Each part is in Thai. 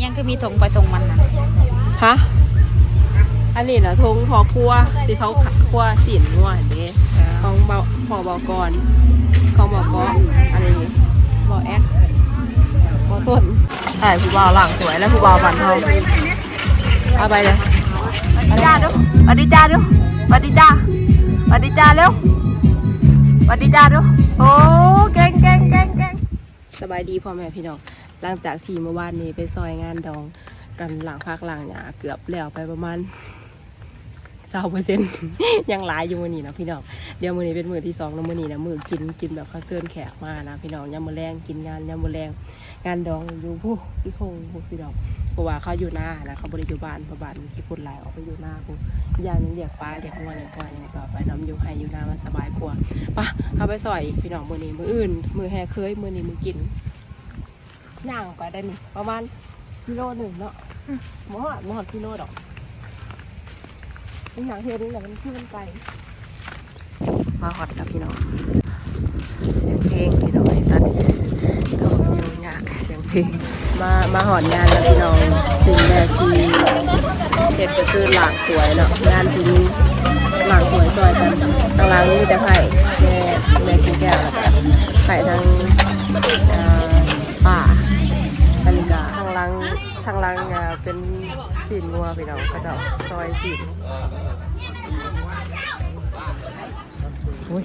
ยังก็มีถงไปถงมันนะฮะอันนี้นะทงพอครัวที่เขาขัดครัวสินงัวอันนี้ของเบาพอบอกรของบอกกอันนี้บอกแอคบอกต้นใช่ผู้บ่าวหลังสวยแล้วผู้บ่าวบันทองเอาไปเลยสวัสดีจ้าดูสวัสดีจ้าดูสวัสดีจ้าสวัสดีจ้าเร็วสวัสดีจ้าดูโอ้เก่งเก่งเก่งเก่งสบายดีพ่อแม่พี่น้อง หลังจากที่เมื่อวานนี้ไปซอยงานดองกันหลังพักหลังหยาเกือบแล้วไปประมาณสาเปอร์เซ็นต์ยังหลายอยู่มือนี้นะพี่น้องเดี๋ยวมือนี้เป็นมือที่สองแล้วมือนี้นะมือกินกินแบบเขาวเซิร์นแขกมานะพี่น้องยามมือแรงกินงานยามมือแรงงานดองอยู่ผู้พี่คงพี่น้องเพราะว่าเขาอยู่หน้านะเขาบริอยู่บ้านเพระบานที่คนหลายออกไปอยู่หน้าผู้อย่างนึงเรียกป้าเรียกงัวเรียกควายอย่างต่อไปน้ำอยู่ให้อยู่หน้ามันสบายกว่าปะเอาไปซอยอีกพี่น้องมือนี้มืออื่น มือแห่เคยมือนี้มือกิน ย่างไปได้นี่ประมาณกิโลหนึ่งเนาะหมอหมอกิโลดอกนี่อย่างเห็นแต่มันขึ้นไปมาหอดกับพี่น้องเสียงเพลงพี่น้องตัดตัวอยู่ยากเสียงเพลงมามาหอดงานแล้วพี่น้องสิ่งแรกที่เห็นก็คือหลางสวยเนาะงานที่นี้หลางสวยซอยกันทางหล้างนี่แต่ไข่แม่แม่กินแก้วแล้วกันไข่ทาง สีนงัวพี่น้องเขาเจะซอยสีน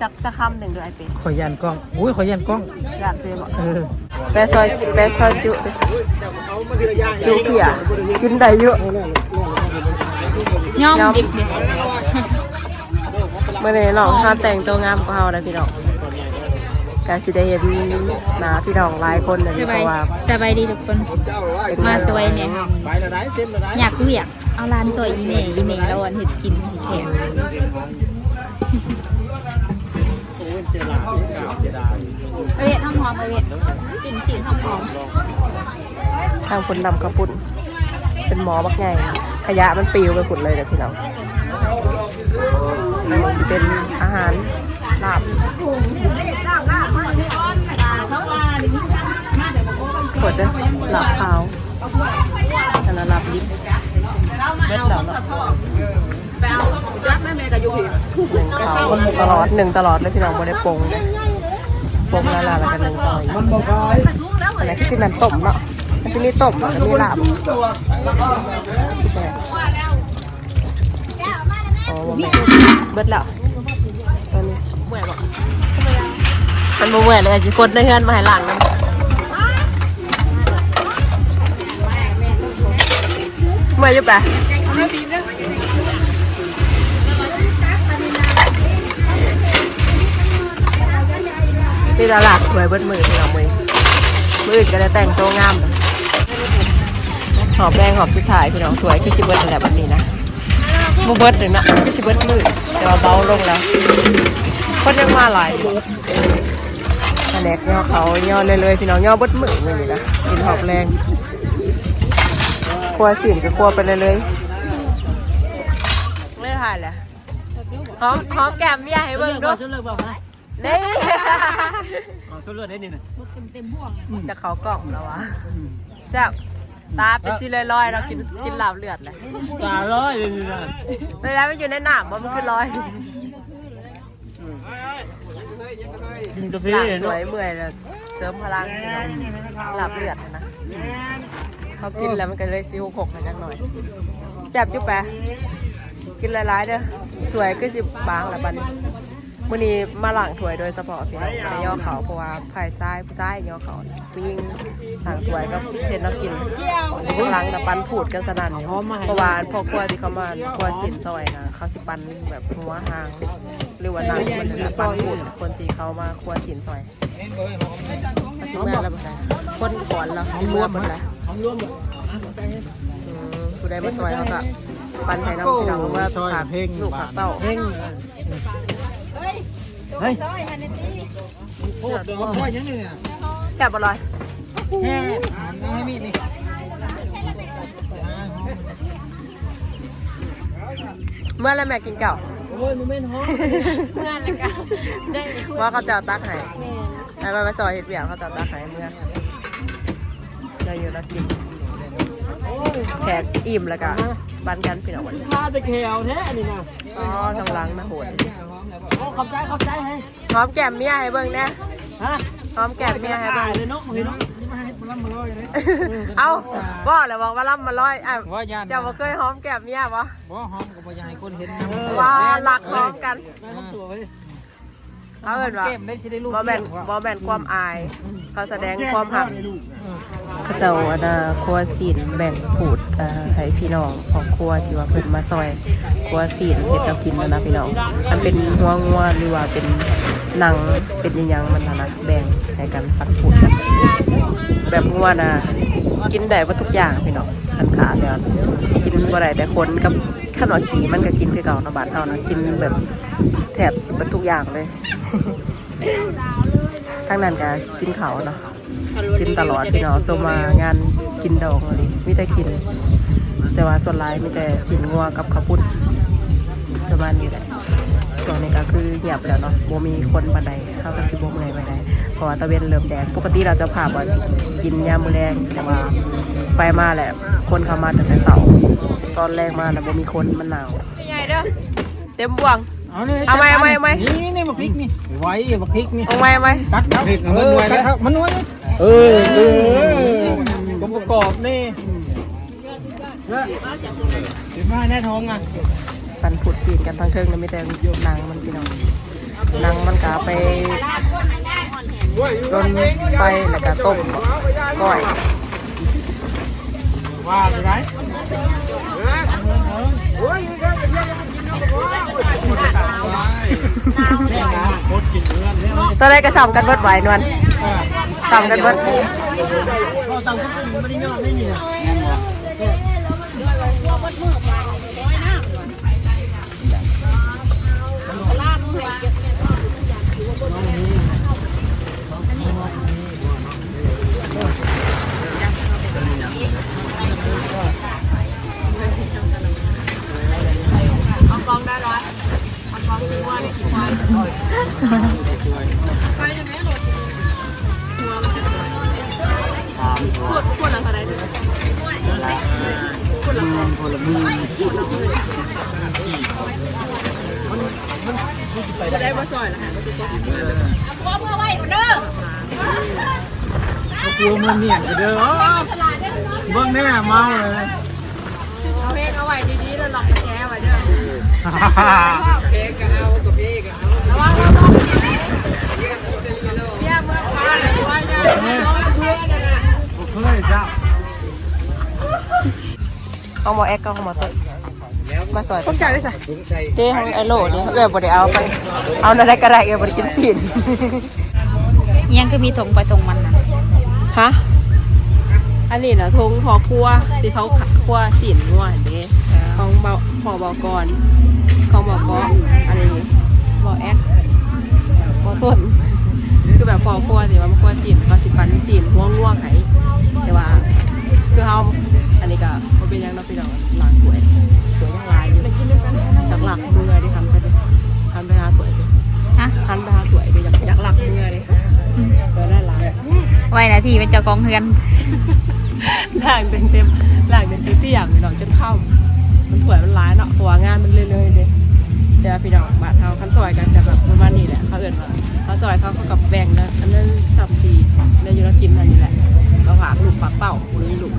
สักสักคำหนึ่งด้วยไอเป็ดขอยันกล้องอุ้ยขอยันกล้องอยากซื้อบอกเออแปะซอยแปะซอยจุดิจุเปียกินได้เยอะย่อมดิบเนี่ยเมื่อนี้น้องถ้าแต่งตัวงามกว่าเฮาเลยพี่น้อง กาสิได้เห็นหน้าพี่น้องหลายคนเลยสเพบายราะว่าสบายดีทุกคน มาสวยเนี่ยอยากเรียกเอาร้านซอยอีเมอีเมแล้วอันเห็ดกินเห็ดแถมเอาเห็ดหอมๆเอาเห็ดกลิ่นสีหอมทางคนดำกระปุ่นเป็นหมอบักไงขยะมันปลิวไปฝุ่นเลยเดี๋ยวพี่น้องมันจะเป็นอาหาร เบ็ดแล้วเนาะหนึ่งขาวตลอดหนึ่งตลอดเลยพี่น้องไม่ได้ปรุงปรุงล้วล่ะแล้วกันหนึ่งต่อยอันนี้คือมันต้มเนาะมันจะมีต้มแล้วก็มีลาบสิบแปดโอ้โหเบิดแล้วตอนนี้เมื่อยบอกมันบ่เมื่อยเลยจิกดในเฮือนมาให้หลังนะเมื่อยอยู่ปะ นี่ละหลักสวยเบิดมือพี่น้องมือมือก็จะแต่งตัวงาม หอบแรงหอบสุดท้ายพี่น้องสวยคือชิเบิร์ดแหละแบบนี้นะบูเบิร์ดเลยนะคือชิเบิร์ดมือแต่ว่าเบาลงแล้วคนยังมาหลายแผนกย่อเขาย่อเลยเลยพี่น้องย่อเบิดมือเลยนี่นะกินหอบแรงครัวสินก็ครัวไปเลยเลย ไม่ถ่ายแหละหอมหอมแก้มพี่ใหญ่ให้เบิ่งดูชุดเลือกบอกนะนี่เอาชุดเลือกได้นี่นะจะเขากล่องแล้ววะแซ่บตาเป็นจีเลยลอยๆเรากินกินลาบเลือดเลยปลาร้อยเลยนี่นะเวลามันอยู่ในหนามว่ามันคือลอยกินกาแฟหลังเลยสเนาะวยเมื่อยเลยเติมพลังลาบเลือดนะเขากินแล้วมันก็เลยซิวหกมาจังหน่อยแซ่บจุ๊บแปะ กินหลายๆเด้อถวยก็สิบบางละบันมื่อนี้มาหลังถวยโดยเฉพาะพี่น้องไปย่อเขาเพราะว่าไข่ทรายผู้ชายย่อเขาผู้หญิงสั่งถวยก็เห็นเรากินหลังกับปันผูดกันสนั่นเพราะว่าพอครัวที่เขามาครัวสินซอยนะเขาสิปันแบบหัวหางหรือว่าหนังมันจะปันผูดคนที่เขามาครัวสินซอยเขาสิเมื่อแล้วบ่ได้คนก่อนเราสิเมื่อหมดแล้วร่วมหมดอืมผู้ใดมาซอยเขาก็ ปันให้น้ำพี่น้องว่าผักลูกผักเต้าเพ่งเฮ้ยโอ้เดี๋ยวพ่อยังนี่เนี่ยแซ่บอร่อยแค่ให้มีดนี่เมื่อแล้วแม่กินเก่าโอ้ยมันไม่ท้องๆเมื่อแล้วก็ได้ว่าเขาจะเอาตักให้ไปไปไปซอยเห็ดเบียงเขาจะเอาตักให้เมื่อเราอยู่เรากิน แขกอิ่มแล้วก็ปันกันพี่น้องวันนี้ข้าจะแขวแท้นี่นะก็ทางหลังนะโหดขอบใจขอบใจให้หอมแก้มเมียให้เบิ่งนะฮะหอมแก้มเมียให้เบิ่งเลยเนาะเฮ้ยเนาะนี่มาให้มันมาลอยเลยเอาบ่เลยบอกว่าล่ำมาร้อยอะว่าย่านเจ้าบ่เคยหอมแก้มเมียบ่บ่หอมกับบ่อยากให้คนเห็นว่าหลักหอมกันได้ทั้งตัว เลยเขาเอิ้นว่าเกมได้สิได้ลูกบ่แม่นบ่แม่นความอาย เขาแสดงความหัก เขาเจ้าอันน่ะครัวศีลแบ่งผูดเอ่อให้พี่น้องของครัวที่ว่าเพิ่นมาซอยครัวศีลเฮ็ดแนวกินนั่นนะพี่น้องมันเป็นหัวงัวหรือว่าเป็นหนังเป็นอิหยังมันน่ะนะแบ่งให้กันปันผูดกันแบบงัวน่ะกินได้ว่าทุกอย่างพี่น้อง อันขาแต่กินบ่ได้แต่คนกับขนมสีมันก็กินคือเก่าเนาะบานเฮานะกินแบบแถบสิบทุกอย่างเลยทั้งนั้นก็กินเขาวเนาะกินตลอดพี่น้องโซมางานกินดองเลยมีแต่กิน แต่ว่าส่วนหลายมีแต่สินงัวกับข้าวปุ้นประมาณนี้แหละ ตอนนี้ก็คือเงียบแล้วเนาะโมมีคนบันไดเข้ากับสิบโมงเลยบันไดเพราะว่าตะเวนเริ่มแดงปกติเราจะพาบ่สิกินยามมื้อแรงแต่ว่าไปมาแหละ คนเข้ามาตั้งแต่เสาร์ตอนแรกมาแล้วบ่มีคนมันหนาวใหญ่เด้อเต็มบวง เอาเลยเอาไหมเอาไหมเอาไหม นี่นี่มาพริกนี่ไว้มาพริกนี่เอาไหมเอาไหมตัดครับมันนวลครับมันนวลเออเออผมประกอบนี่เห็นไหมแน่ท้องอะ ปันผุดซีนกันทั้งเทิงแล้วไม่แต่นางมันพี่น้องนางมันกาไปรนไฟแล้วก็ต้มก้อยว่าไปไหนตอนแรกก็ซ้ำกันเบิดไหวนวลซ้ำกันเบิดเราตามก็ไม่ได้ยอมไม่มี จะได้มาซอยแล้วค่ะพ่อเพื่อไว้เด้อเขากลัวมันเนี่ยเด้อเบื้องแน่เมาเลยเอาเพลงเอาไว้ดีๆแล้วลองมาแก้ไว้เด้อเพกก็เอากับพี่ก็เอาระวังระวังเนี่ยเมื่อวานเลยว่าจะเพื่อนนะเพื่อนจ้าเอาหมอแอกก็เอาหมอต้น มาซอยต้องใจได้สิถึงใส่เด้ของไอโหลนี่เออบ่ได้เอาไปเอาอะไรก็ได้เออบ่ได้กินสินยังคือมีถงไปถงมันนะฮะอันนี้นะทงพอครัวที่เขาขัดครัวสินงัวเด้ของเบาพอบอกรของบอกกอันนี้บอกแอกบอกต้นคือแบบพอครัวที่ว่ามันครัวสินก็สิปันสินหัวง่วงไห้แต่ว่า คือเฮาอันนี้ก็บ่เป็นหยังเนาะพี่น้องหลังสวยสวยยังหลายอยู่จากหลักมือดิทำไปดิทำไปหาสวยดิฮะทันไปหาสวยดิอยากอยากหลักมือดิเออได้หลายไว้นาทีเป็นเจ้ากองเฮือนล่างเต็มเต็มๆล่างเต็มที่อย่างพี่น้องจนเข้ามันสวยมันร้ายเนาะตัวงานมันเรื่อยๆเลยเจอพี่น้องบาดเทาคันซอยกันแต่แบบประมาณนี้แหละเขาเอื่นว่าเขาซอยเขาเขากับแบ่งนะอันนั้นสับสีในยูนกินอันนี้แหละ เราผักลูกผักเป้าปุ้ยลูก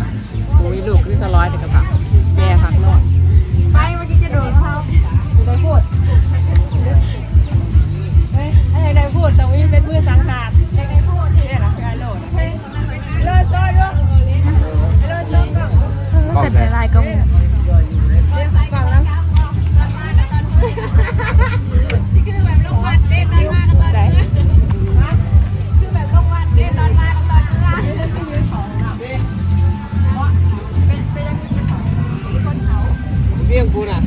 ปุ้ยลูกคือสร้อยแต่กระผักแม่ผักนอก เบี้ยงกูน่ะ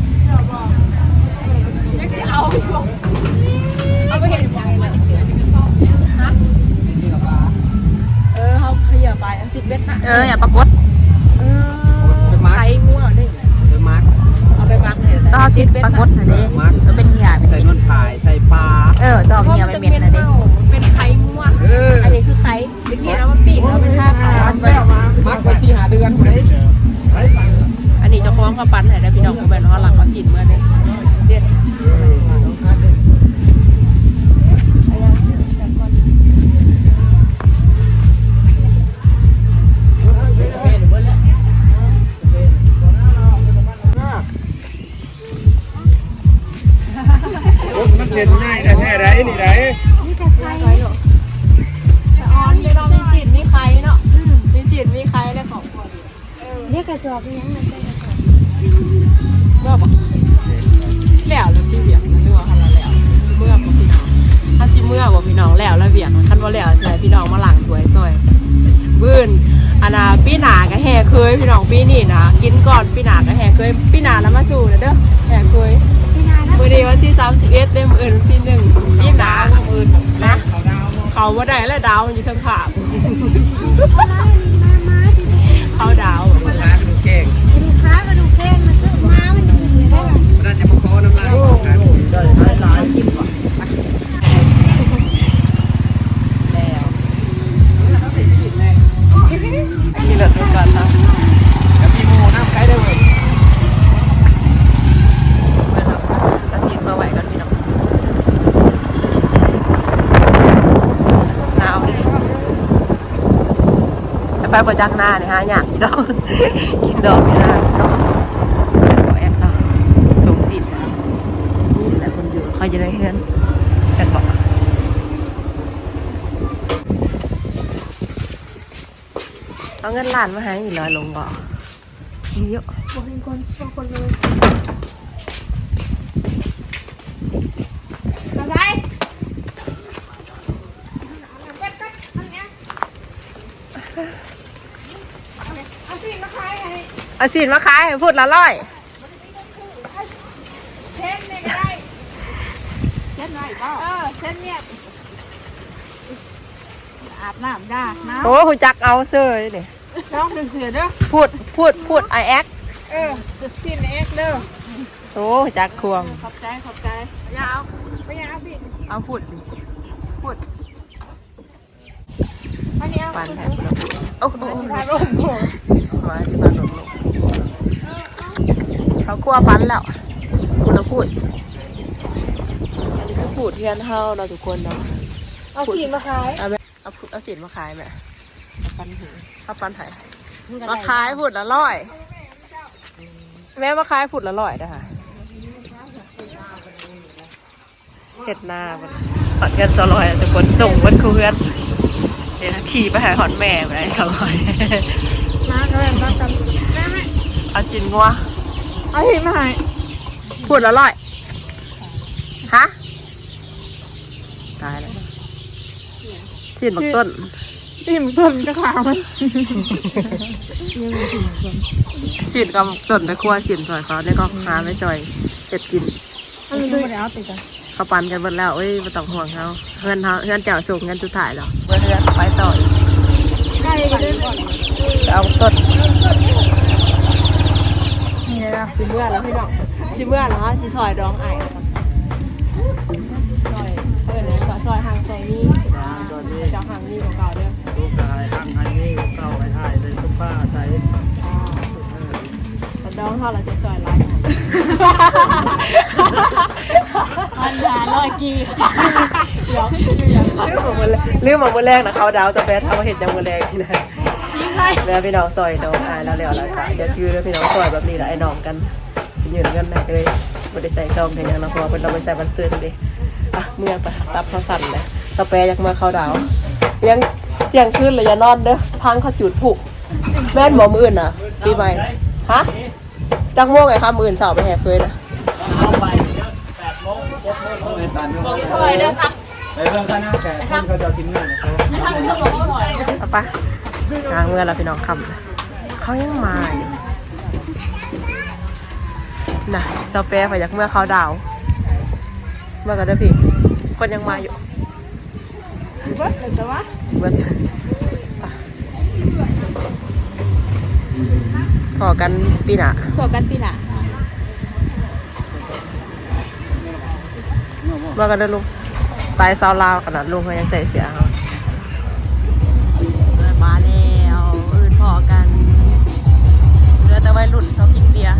เออเขาขยับไปสิบเมตรนะเอออย่าปรากฏเออไข่ง่วงได้เป็นมาร์กเอาไปมักเลยต้องเอาซิดปรากฏนะเด้ก็เป็นเหงื่อเป็นใส่เม็ดเงินขายใส่ปลาเออต้อเหงื่อเป็นเม็ดนะเด้เป็นไข่ง่วงอันนี้คือไข่เป็นเกล็ดแล้วมันปีกแล้วเป็นท่าขามาร์กไปสี่หาเดือนเลย ก็ปั้นให้ได้พี่น้องบ่แม่นว่าหลังเอาสินเมื่อเด้เด็ดมันเสร็จง่ายแต่แท้ไรนี่ไรออนไม่ต้องมีสินมีใครเนาะมีสินมีใครแล้วของพอดีเรียกระจอกเป็นยังไง เมื่อบอกแล้วแล้วพี่เบียงมันนัวขนาดแล้วสิเมื่อบ่พี่น้องถ้าสิเมื่อบ่พี่น้องแล้วแล้วเบียงคันว่าแล้วใช่พี่น้องมาหลังถ้วยซอยบื้นอันน่ะปีหนาก็แห่เคยพี่น้องปีนี้นะกินก่อนปีหนาก็แห่เคยปีหนาแล้วมาสู่นะเด้อแห่เคยพี่นายนะมื้อนี้วันที่31เด้อมื้ออื่นวันที่1ยี่หนาอื่นนะ เขาดาวเขาบ่ได้แล้วดาวมันอยู่ทางขา ไปประจักหน้าเนี่ยฮะอยากกินดอกกินดอกไม่ได้ดอกแอบเนาะสงสิทธิ์นี่แหละคนอยู่เขาจะได้เฮือนกันบอกเอาเงินล้านมาให้อีกร้อยลงบ่มีเยอะบอกเป็นคนบอกคนเลยอะไรเอาสิมาขายให้ เอาฉีดมาขายให้พูดละร้อยเช่นนี่ก็ได้เช่นไหนก็เออเช่นเนี่ยอาบน้ำได้น้โอ้หูจักเอาเซยเนี่ยำต้องเสือเด้อพูดพูดพูดไอแอคเออสินเอ็กเด้อโอ้หูจักควงขอบใจขอบใจยาวไม่อยากเอาบินเอาพูดดิพูดวันนี้เอาปันให้พูดแล้วพูดโอ้โหพาลงโถมาที่บ้านหลง เขากลัวปันแล้วพูดแล้วพูดอันนี้คือพูดเทียนเฮาเราะทุกคนเนาะเอาสีมาขายเอาไหมเอาพูดเอาสินมาขายไหมเอาปันหูเอาปันไห้มาขายพูดละร้อย แม่มาขายพูดละร้อยนะคะเห็ดหน้ามันหอดเงินสองร้อยทุกคนส่งมันคือเพื่อนเดี๋ยวนะขี่ไปหาหอนแม่ไปได้สองร้อยมาเลยมากันแม่ไม่เอาชิ้นงัว เอาสีมาให้พูดละร้อยฮะตายแล้วชิ้นบักต้นสีมันต้นจะขาวมันชิ้นกับต้นไปคั่วชิ้นซอยเขาได้ก็หาไม่ซอยเจ็ดกินมันดูไม่ได้เอาติดกันเขาปันกันหมดแล้วเอ้ยไม่ต้องห่วงเขาเพื่อนเขาเพื่อนเจ้าส่งกันสุดท้ายแล้วเพื่อนเพื่อนไปต่ออีกใกล้กันเลยเอาต้น นี่นะชิเมื่อแล้วพี่น้องชิเมื่อแล้วชิซอยดองไอ้ซอยเออเนี่ยซอยหางซอยนี้ตอนนี้เจ้าหางนี้ของเก่าเด้อลูกชายทางอันนี้เก่าไปถ่ายเลยคุณป้าใส่แต่ดองเท่าไหร่จะซอยไรปัญหาลอยกีเดี๋ยวลืมหมดมือลืมหมดมือแรกนะเขาดาวจะแปทำมาเห็นยังมือแรกนี่นะ จริงเลยแล้วพี่น้องซอยน้องอายแล้วแล้วแล้วก็เดี๋ยวคือแล้วพี่น้องซอยแบบนี้แหละไอ้น้องกันยืนกันไหนเลยไม่ได้ใส่ซองแต่ยังนะเพราะว่าเป็นเราไปใส่บันเสื้อดิอะเมื่อไปรับเขาสั่นเลยกาแฟอยากมาเขาดาว ยังยังขึ้นเลยอย่านอนเด้อพังเขาจุดผุแม่นบอกมืออื่นน่ะปีใหม่ฮะจักโมงไงคะมืออื่นเสาร์ไปแหกเคยนะเอาไปแปดโมงเจ็ดโมงเลยตันเรื่องไปเรื่องคณะแขกคนเขาจะชิ้นเงินเขาเอาปะทางเมื่อเราพี่น้องคำนะเขายังมาอยู่น่ะเซาเป้ไปอยากเมื่อเขาดาว เมื่อกันเด้อพี่ คนยังมาอยู่เบิดเลยแต่ว่าเบิดไปขอกันปีหน้าพวกกันปีละเมื่อกันเด้อลุงตายซาวลาวขนาดลุงเขายังใจเสียเขา พอกันเหลือแต่วัยรุ่นเขากินเบียร์